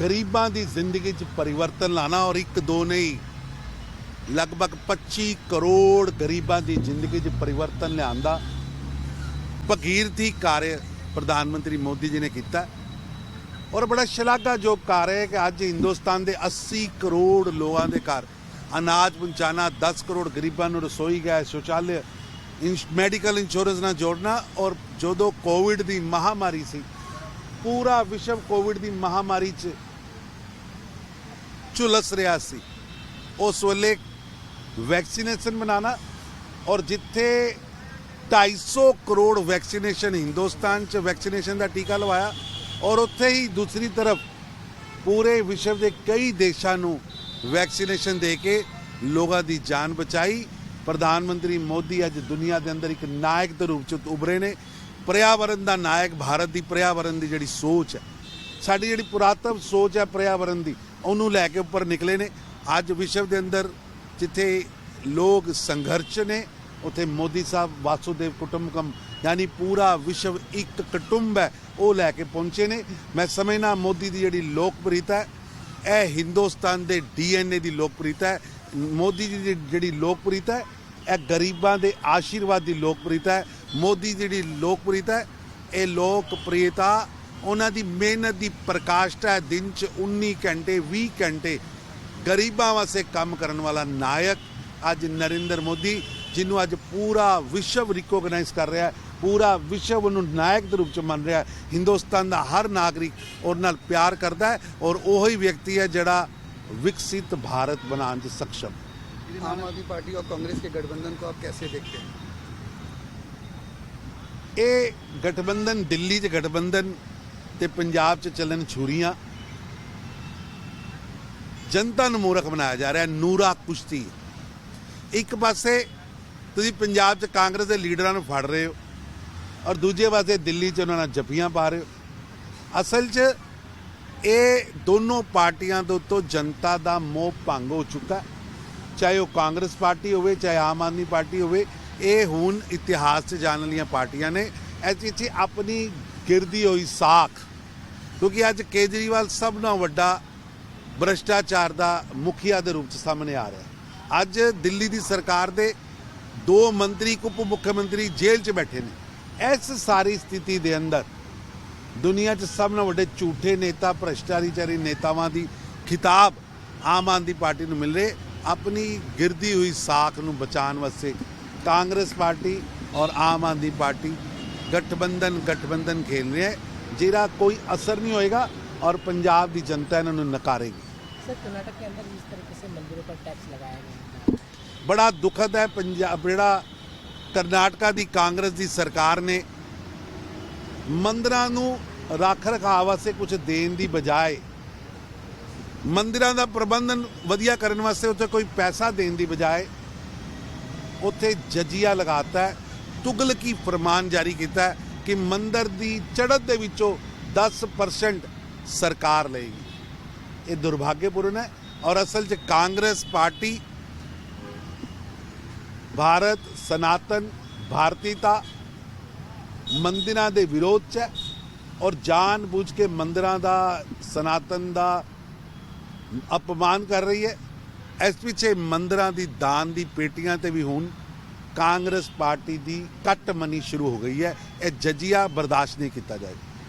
ਗਰੀਬਾਂ ਦੀ ਜ਼ਿੰਦਗੀ 'ਚ ਪਰਿਵਰਤਨ ਲਾਣਾ ਔਰ ਇੱਕ ਦੋ ਨਹੀਂ, ਲਗਭਗ 25 ਕਰੋੜ ਗਰੀਬਾਂ ਦੀ ਜ਼ਿੰਦਗੀ 'ਚ ਪਰਿਵਰਤਨ ਲਿਆਂਦਾ। ਭਗੀਰਥੀ ਕਾਰਜ ਪ੍ਰਧਾਨ ਮੰਤਰੀ ਮੋਦੀ ਜੀ ਨੇ ਕੀਤਾ। ਔਰ ਬੜਾ ਸ਼ਲਾਘਾਯੋਗ ਕਾਰਜ ਹੈ ਕਿ ਅੱਜ ਹਿੰਦੁਸਤਾਨ ਦੇ 80 ਕਰੋੜ ਲੋਕਾਂ ਦੇ ਘਰ ਅਨਾਜ ਪਹੁੰਚਾਣਾ 10 ਕਰੋੜ ਗਰੀਬਾਂ ਨੂੰ ਰਸੋਈ, ਗੈਸ ਸ਼ੌਚਾਲਯ ਇੰਸ਼- ਮੈਡੀਕਲ ਇੰਸ਼ੋਰੈਂਸ ਨਾਲ ਜੋੜਨਾ ਔਰ ਜਦੋਂ ਕੋਵਿਡ ਦੀ ਮਹਾਮਾਰੀ ਸੀ, ਪੂਰਾ ਵਿਸ਼ਵ ਕੋਵਿਡ ਦੀ ਮਹਾਮਾਰੀ 'ਚ ਝੁਲਸ ਰਿਹਾ ਸੀ ਉਸ ਵੇਲੇ ਵੈਕਸੀਨੇਸ਼ਨ ਬਣਾਉਣਾ ਔਰ ਜਿੱਥੇ 250 ਕਰੋੜ ਵੈਕਸੀਨੇਸ਼ਨ ਹਿੰਦੁਸਤਾਨ 'ਚ ਵੈਕਸੀਨੇਸ਼ਨ ਦਾ ਟੀਕਾ ਲਵਾਇਆ ਔਰ ਉੱਥੇ ਹੀ ਦੂਸਰੀ ਤਰਫ ਪੂਰੇ ਵਿਸ਼ਵ ਦੇ ਕਈ ਦੇਸ਼ਾਂ ਨੂੰ ਵੈਕਸੀਨੇਸ਼ਨ ਦੇ ਕੇ ਲੋਕਾਂ ਦੀ ਜਾਨ ਬਚਾਈ ਪ੍ਰਧਾਨ ਮੰਤਰੀ ਮੋਦੀ ਅੱਜ ਦੁਨੀਆ ਦੇ ਅੰਦਰ ਇੱਕ ਨਾਇਕ ਦੇ ਰੂਪ 'ਚ ਉਭਰੇ ਨੇ ਪਰਿਆਵਰਨ ਦਾ ਨਾਇਕ ਭਾਰਤ ਦੀ ਪਰਿਆਵਰਨ ਦੀ ਜਿਹੜੀ ਸੋਚ ਹੈ ਸਾਡੀ ਜਿਹੜੀ ਪੁਰਾਤਨ ਸੋਚ ਹੈ ਪਰਿਆਵਰਨ ਦੀ ਉਹਨੂੰ ਲੈ ਕੇ ਉੱਪਰ ਨਿਕਲੇ ਨੇ। ਅੱਜ ਵਿਸ਼ਵ ਦੇ ਅੰਦਰ ਜਿੱਥੇ ਲੋਕ ਸੰਘਰਸ਼ ਨੇ, ਉਥੇ ਮੋਦੀ ਸਾਹਿਬ, ਵਾਸੂਦੇਵ ਕੁਟੁੰਬਕਮ, ਯਾਨੀ ਪੂਰਾ ਵਿਸ਼ਵ ਇੱਕ ਕੁਟੁੰਬ ਹੈ, ਉਹ ਲੈ ਕੇ ਪਹੁੰਚੇ ਨੇ। ਮੈਂ ਸਮਝਣਾ ਮੋਦੀ ਦੀ ਜਿਹੜੀ ਲੋਕਪ੍ਰਿਯਤਾ ਹੈ, ਇਹ ਹਿੰਦੁਸਤਾਨ ਦੇ ਡੀਐਨਏ ਦੀ ਲੋਕਪ੍ਰਿਯਤਾ ਹੈ। ਮੋਦੀ ਜੀ ਦੀ ਜਿਹੜੀ ਲੋਕਪ੍ਰਿਯਤਾ ਹੈ, ਇਹ ਗਰੀਬਾਂ ਦੇ ਆਸ਼ੀਰਵਾਦ ਦੀ ਲੋਕਪ੍ਰਿਯਤਾ ਹੈ। ਮੋਦੀ ਦੀ ਜਿਹੜੀ ਲੋਕਪ੍ਰਿਯਤਾ ਹੈ, ਇਹ ਲੋਕਪ੍ਰਿਯਤਾ ਉਹਨਾਂ ਦੀ ਮਿਹਨਤ ਦੀ ਪ੍ਰਕਾਸ਼ਤਾ ਹੈ। ਦਿਨ 'ਚ 19 ਘੰਟੇ 20 ਘੰਟੇ ਗਰੀਬਾਂ ਵਾਸਤੇ ਕੰਮ ਕਰਨ ਵਾਲਾ ਨਾਇਕ ਅੱਜ ਨਰਿੰਦਰ ਮੋਦੀ ਜਿਹਨੂੰ ਅੱਜ ਪੂਰਾ ਵਿਸ਼ਵ ਰਿਕੋਗਨਾਈਜ਼ ਕਰ ਰਿਹਾ ਪੂਰਾ ਵਿਸ਼ਵ ਉਹਨੂੰ ਨਾਇਕ ਦੇ ਰੂਪ ਚ ਮੰਨ ਰਿਹਾ ਹਿੰਦੁਸਤਾਨ ਦਾ ਹਰ ਨਾਗਰਿਕ ਉਹਦੇ ਨਾਲ ਪਿਆਰ ਕਰਦਾ ਹੈ ਔਰ ਉਹੀ ਵਿਅਕਤੀ ਹੈ ਜਿਹੜਾ ਵਿਕਸਿਤ ਭਾਰਤ ਬਣਾਉਣ ਚ ਸક્ષਮ ਆਮ ਆਦਮੀ ਪਾਰਟੀ ਔਰ ਕਾਂਗਰਸ के ਗਠਬੰਧਨ को आप कैसे देखते हैं ਇਹ ਗਠਬੰਧਨ ਦਿੱਲੀ 'ਚ ਗਠਬੰਧਨ ਤੇ ਪੰਜਾਬ 'ਚ ਚੱਲਣ ਛੁਰੀਆਂ। ਜਨਤਾ ਨੂੰ ਮੂਰਖ ਬਣਾਇਆ ਜਾ ਰਿਹਾ, ਨੂਰਾ ਕੁਸ਼ਤੀ। ਇੱਕ ਪਾਸੇ ਤੁਸੀਂ ਪੰਜਾਬ 'ਚ ਕਾਂਗਰਸ ਦੇ ਲੀਡਰਾਂ ਨੂੰ ਫੜ ਰਹੇ ਹੋ ਔਰ ਦੂਜੇ ਪਾਸੇ ਦਿੱਲੀ 'ਚ ਉਹਨਾਂ ਨਾਲ ਜੱਫੀਆਂ ਪਾ ਰਹੇ ਹੋ। ਅਸਲ 'ਚ ਇਹ ਦੋਨੋਂ ਪਾਰਟੀਆਂ ਦੇ ਉੱਤੋਂ ਜਨਤਾ ਦਾ ਮੋਹ ਭੰਗ ਹੋ ਚੁੱਕਾ ਚਾਹੇ ਉਹ ਕਾਂਗਰਸ ਪਾਰਟੀ ਹੋਵੇ, ਚਾਹੇ ਆਮ ਆਦਮੀ ਪਾਰਟੀ ਹੋਵੇ, ਇਹ ਹੁਣ ਇਤਿਹਾਸ 'ਚ ਜਾਣ ਵਾਲੀਆਂ ਪਾਰਟੀਆਂ ਨੇ। ਐਸੀ ਆਪਣੀ ਗਿਰਦੀ ਹੋਈ ਸਾਖ, ਕਿਉਂਕਿ ਅੱਜ ਕੇਜਰੀਵਾਲ ਸਭ ਨਾਲੋਂ ਵੱਡਾ ਭ੍ਰਸ਼ਟਾਚਾਰ ਦਾ ਮੁਖੀਆ ਦੇ ਰੂਪ 'ਚ ਸਾਹਮਣੇ ਆ ਰਿਹਾ ਅੱਜ ਦਿੱਲੀ ਦੀ ਸਰਕਾਰ ਦੇ ਦੋ ਮੰਤਰੀ ਉਪ ਮੁੱਖ ਮੰਤਰੀ ਜੇਲ੍ਹ 'ਚ ਬੈਠੇ ਨੇ। ਇਸ ਸਾਰੀ ਸਥਿਤੀ ਦੇ ਅੰਦਰ ਦੁਨੀਆ 'ਚ ਸਭ ਨਾਲੋਂ ਵੱਡੇ ਝੂਠੇ ਨੇਤਾ, ਭ੍ਰਸ਼ਟਾਚਾਰੀ ਨੇਤਾਵਾਂ ਦੀ ਖਿਤਾਬ ਆਮ ਆਦਮੀ ਪਾਰਟੀ ਨੂੰ ਮਿਲ ਰਹੇ। ਆਪਣੀ ਗਿਰਦੀ ਹੋਈ ਸਾਖ ਨੂੰ ਬਚਾਉਣ ਵਾਸਤੇ ਕਾਂਗਰਸ ਪਾਰਟੀ ਔਰ ਆਮ ਆਦਮੀ ਪਾਰਟੀ ਗਠਬੰਧਨ ਗਠਬੰਧਨ ਖੇਲ ਰਿਹਾ ਹੈ ਜਿਹੜਾ ਕੋਈ ਅਸਰ ਨਹੀਂ ਹੋਏਗਾ ਔਰ ਪੰਜਾਬ ਦੀ ਜਨਤਾ ਇਹਨਾਂ ਨੂੰ ਨਕਾਰੇਗੀ सर कर्नाटक के अंदर जिस तरीके से मंदिरों पर टैक्स लगाया गया है ਬੜਾ ਦੁਖਦ ਹੈ ਪੰਜਾਬ ਜਿਹੜਾ ਕਰਨਾਟਕਾ ਦੀ ਕਾਂਗਰਸ ਦੀ ਸਰਕਾਰ ਨੇ ਮੰਦਰਾਂ ਨੂੰ ਰੱਖ ਰਖਾਅ ਵਾਸਤੇ ਕੁਝ ਦੇਣ ਦੀ ਬਜਾਏ ਮੰਦਿਰਾਂ ਦਾ ਪ੍ਰਬੰਧਨ ਵਧੀਆ ਕਰਨ ਵਾਸਤੇ ਉੱਥੇ ਕੋਈ ਪੈਸਾ ਦੇਣ ਦੀ ਬਜਾਏ ਉੱਥੇ ਜਜੀਆ ਲਗਾਤਾ ਹੈ ਤੁਗਲਕੀ ਫਰਮਾਨ ਜਾਰੀ ਕੀਤਾ ਕਿ ਮੰਦਰ ਦੀ ਚੜ੍ਹਤ ਦੇ ਵਿੱਚੋਂ 10% ਸਰਕਾਰ ਲਏਗੀ। ਇਹ ਦੁਰਭਾਗਯਪੂਰਨ ਹੈ ਔਰ ਅਸਲ 'ਚ ਕਾਂਗਰਸ ਪਾਰਟੀ, ਭਾਰਤ ਸਨਾਤਨ, ਭਾਰਤੀਤਾ ਮੰਦਿਰਾਂ ਦੇ ਵਿਰੋਧ 'ਚ ਹੈ ਔਰ ਜਾਣ ਬੁੱਝ ਕੇ ਮੰਦਿਰਾਂ ਦਾ, ਸਨਾਤਨ ਦਾ ਅਪਮਾਨ ਕਰ ਰਹੀ ਹੈ। ਇਸ ਪਿੱਛੇ ਮੰਦਰਾਂ ਦੀ ਦਾਨ ਦੀ ਪੇਟੀਆਂ ਤੇ ਵੀ ਹੁਣ ਕਾਂਗਰਸ ਪਾਰਟੀ ਦੀ ਕੱਟ ਮਨੀ ਸ਼ੁਰੂ ਹੋ ਗਈ ਹੈ। ਇਹ ਜਜੀਆ ਬਰਦਾਸ਼ਤ ਨਹੀਂ ਕੀਤਾ ਜਾਏਗਾ।